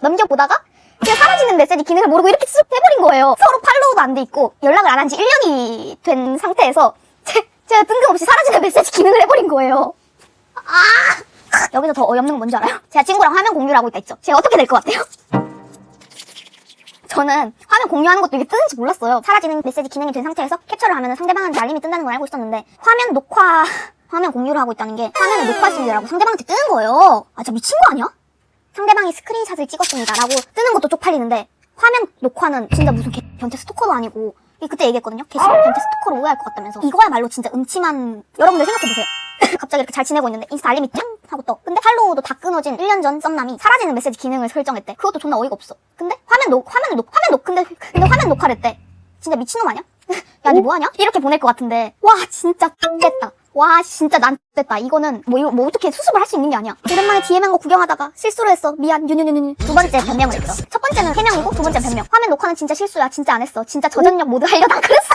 넘겨보다가 제가 사라지는 메시지 기능을 모르고 이렇게 쓱 해버린 거예요. 서로 팔로우도 안 돼 있고 연락을 안 한 지 1년이 된 상태에서 제, 제가 뜬금없이 사라지는 메시지 기능을 해버린 거예요. 아! 여기서 더 어이없는 건 뭔지 알아요? 제가 친구랑 화면 공유를 하고 있다 했죠. 제가 어떻게 될 것 같아요? 저는 화면 공유하는 것도 이게 뜨는지 몰랐어요. 사라지는 메시지 기능이 된 상태에서 캡처를 하면 상대방한테 알림이 뜬다는 걸 알고 있었는데 화면 녹화 화면 공유를 하고 있다는 게 화면을 녹화 중이라고 상대방한테 뜨는 거예요. 아, 저 미친 거 아니야? 상대방이 스크린샷을 찍었습니다 라고 뜨는 것도 쪽팔리는데 화면 녹화는 진짜 무슨 개, 변태 스토커도 아니고 이 그때 얘기했거든요. 개 변태 스토커로 오해할 것 같다면서 이거야말로 진짜 음침한 여러분들 생각해보세요. 갑자기 이렇게 잘 지내고 있는데 인스타 알림이 짱 하고 떠. 근데 팔로우도 다 끊어진 1년 전 썸남이 사라지는 메시지 기능을 설정했대. 그것도 존나 어이가 없어. 근데 화면 녹 화면을 녹 화면 녹 근데 근데 화면 녹화를 했대. 진짜 미친놈 아니야? 야, 니 뭐하냐? 이렇게 보낼 것 같은데. 와, 진짜 됐다. 와, 진짜 난 됐다. 이거는 뭐, 이거 뭐 어떻게 수습을 할 수 있는 게 아니야. 오랜만에 DM한 거 구경하다가 실수로 했어. 미안. 유유유유. 두 번째 변명을 했죠. 첫 번째는 해명이고 두 번째 변명. 화면 녹화는 진짜 실수야. 진짜 안 했어. 진짜 저전력 모드 하려다 그랬어.